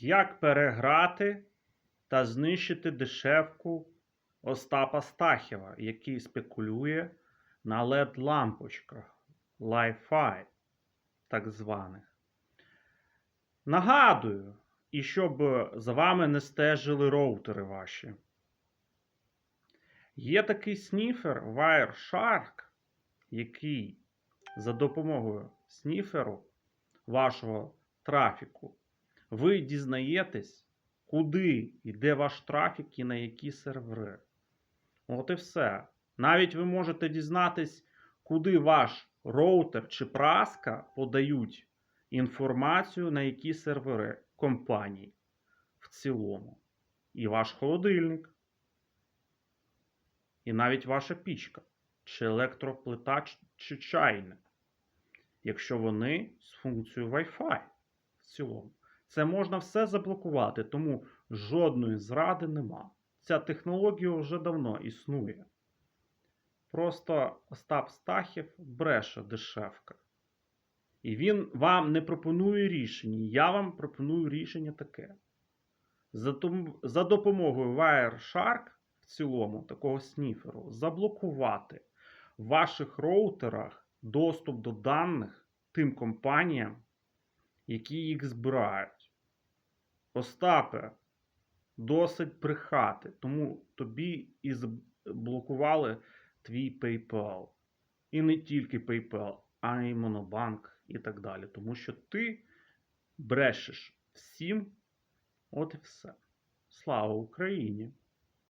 Як переграти та знищити дешевку Остапа Стахєва, який спекулює на LED-лампочках Li-Fi, так званих. Нагадую, і щоб за вами не стежили роутери ваші. Є такий сніфер Wireshark, який за допомогою сніферу вашого трафіку ви дізнаєтесь, куди йде ваш трафік і на які сервери. От і все. Навіть ви можете дізнатись, куди ваш роутер чи праска подають інформацію на які сервери компанії в цілому. І ваш холодильник, і навіть ваша пічка, чи електроплита, чи чайник, якщо вони з функцією Wi-Fi в цілому. Це можна все заблокувати, тому жодної зради нема. Ця технологія вже давно існує. Просто Остап Стахів бреше дешевка. І він вам не пропонує рішення. Я вам пропоную рішення таке. За, допомогою Wireshark в цілому, такого сніферу, заблокувати в ваших роутерах доступ до даних тим компаніям, які їх збирають. Остапе, досить брехати, тому тобі і заблокували твій PayPal. І не тільки PayPal, а й Monobank і так далі. Тому що ти брешеш всім. От і все. Слава Україні!